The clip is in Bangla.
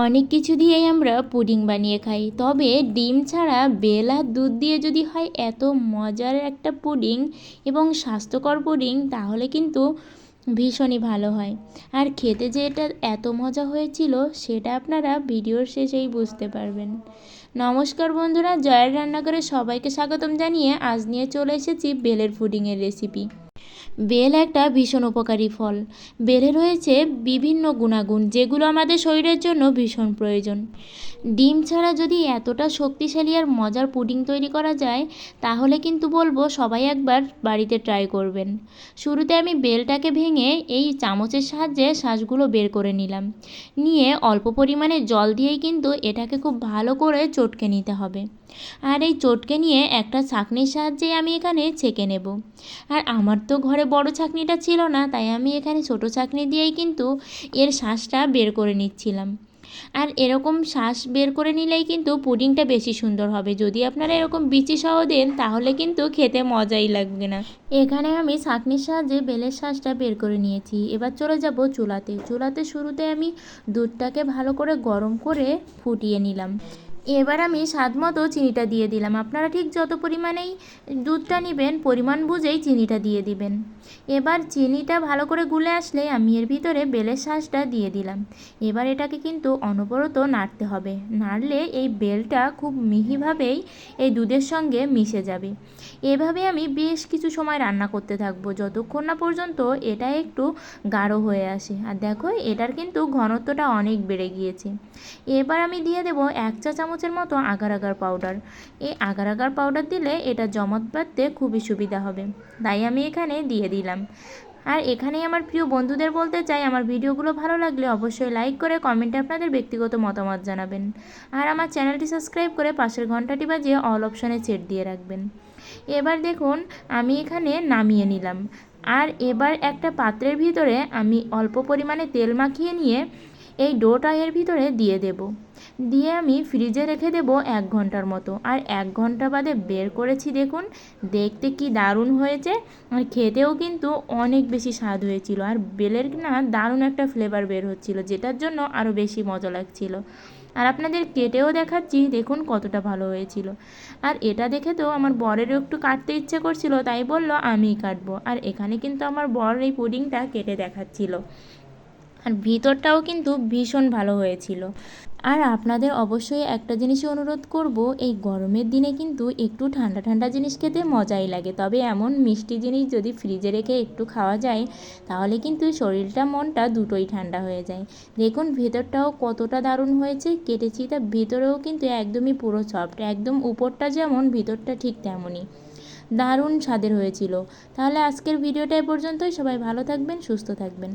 অনেক কিছু দিয়েই আমরা পুডিং বানিয়ে খাই। তবে ডিম ছাড়া বেল আর দুধ দিয়ে যদি হয় এত মজার একটা পুডিং এবং স্বাস্থ্যকর পুডিং, তাহলে কিন্তু ভীষণই ভালো হয়। আর খেতে যে এটা এত মজা হয়েছিল, সেটা আপনারা ভিডিওর শেষেই বুঝতে পারবেন। নমস্কার বন্ধুরা, জয়ের রান্নাঘরে সবাইকে স্বাগতম জানিয়ে আজ নিয়ে চলে এসেছি বেলের পুডিংয়ের রেসিপি বেল একটা ভীষণ উপকারী ফল। বেলে রয়েছে বিভিন্ন গুণাগুণ, যেগুলো আমাদের শরীরের জন্য ভীষণ প্রয়োজন। ডিম ছাড়া যদি এতটা শক্তিশালী আর মজার পুডিং তৈরি করা যায়, তাহলে কিন্তু বলব সবাই একবার বাড়িতে ট্রাই করবেন। শুরুতে আমি বেলটাকে ভেঙে এই চামচের সাহায্যে শ্বাসগুলো বের করে নিলাম। নিয়ে অল্প পরিমাণে জল দিয়েই কিন্তু এটাকে খুব ভালো করে চটকে নিতে হবে। আর এই চটকে নিয়ে একটা ছাঁকনির সাহায্যে আমি এখানে ছেঁকে নেব। আর আমার তো ঘরে বড় ছাঁকনিটা ছিল না, তাই আমি এখানে ছোট ছাঁকনি দিয়েই কিন্তু এর শ্বাসটা বের করে নিচ্ছিলাম। আর এরকম শ্বাস বের করে নিলেই কিন্তু পুডিংটা বেশি সুন্দর হবে। যদি আপনারা এরকম বিচি সহ দেন, তাহলে কিন্তু খেতে মজাই লাগবে না। এখানে আমি ছাঁকনির সাহায্যে বেলের শ্বাসটা বের করে নিয়েছি। এবার চলে যাব চুলাতে। চুলাতে শুরুতে আমি দুধটাকে ভালো করে গরম করে ফুটিয়ে নিলাম। এবার আমি স্বাদ মতো চিনিটা দিয়ে দিলাম। আপনারা ঠিক যত পরিমাণেই দুধটা নেবেন, পরিমাণ বুঝেই চিনিটা দিয়ে দিবেন। এবার চিনিটা ভালো করে গুলে আসলে আমি এর ভিতরে বেলের শাঁসটা দিয়ে দিলাম। এবার এটাকে কিন্তু অনবরত নাড়তে হবে। নাড়লে এই বেলটা খুব মিহিভাবেই এই দুধের সঙ্গে মিশে যাবে। এভাবে আমি বেশ কিছু সময় রান্না করতে থাকব। যতক্ষণ না পর্যন্ত এটা একটু গাঢ় হয়ে আসে। আর দেখো, এটার কিন্তু ঘনত্বটা অনেক বেড়ে গিয়েছে। এবার আমি দিয়ে দেব এক চা চামচের মতো আগার আগার পাউডার এই আগার আগার পাউডার দিলে এটা জমাট বাঁধতে খুবই সুবিধা হবে। তাই আমি এখানে দিয়ে দিলাম। আর এখানেই আমার প্রিয় বন্ধুদের বলতে চাই, আমার ভিডিওগুলো ভালো লাগলে অবশ্যই লাইক করে কমেন্টে আপনাদের ব্যক্তিগত মতামত জানাবেন। আর আমার চ্যানেলটি সাবস্ক্রাইব করে পাশের ঘন্টাটি বাজিয়ে অল অপশানে সেট দিয়ে রাখবেন। এবার দেখুন, আমি এখানে নামিয়ে নিলাম। আর এবার একটা পাত্রের ভিতরে আমি অল্প পরিমাণে তেল মাখিয়ে নিয়ে এই ডোটা এর ভিতরে দিয়ে দেব। দিয়ে আমি ফ্রিজে রেখে দেব এক ঘণ্টার মতো। আর এক ঘণ্টা বাদে বের করেছি দেখুন, দেখতে কি দারুণ হয়েছে। আর খেতেও কিন্তু অনেক বেশি স্বাদ হয়েছিল। আর বেলের না দারুণ একটা ফ্লেভার বের হচ্ছিল, যেটার জন্য আরও বেশি মজা লাগছিল। আর আপনাদের কেটেও দেখাচ্ছি, দেখুন কতটা ভালো হয়েছিল। আর এটা দেখে তো আমার বরেরও একটু কাটতে ইচ্ছে করছিল, তাই বলল, আমিই কাটবো। আর এখানে কিন্তু আমার বর এই পুডিংটা কেটে দেখাচ্ছিল। আর ভিতরটাও কিন্তু ভীষণ ভালো হয়েছিল। আর আপনাদের অবশ্যই একটা জিনিসই অনুরোধ করব, এই গরমের দিনে কিন্তু একটু ঠান্ডা ঠান্ডা জিনিস খেতে মজাই লাগে। তবে এমন মিষ্টি জিনিস যদি ফ্রিজে রেখে একটু খাওয়া যায়, তাহলে কিন্তু শরীরটা, মনটা দুটোই ঠান্ডা হয়ে যায়। দেখুন ভেতরটাও কতটা দারুণ হয়েছে, কেটেছি তা ভেতরেও কিন্তু একদমই পুরো সফট, একদম উপরটা যেমন, ভিতরটা ঠিক তেমনই দারুণ স্বাদের হয়েছিল। তাহলে আজকের ভিডিওটা পর্যন্তই, সবাই ভালো থাকবেন, সুস্থ থাকবেন।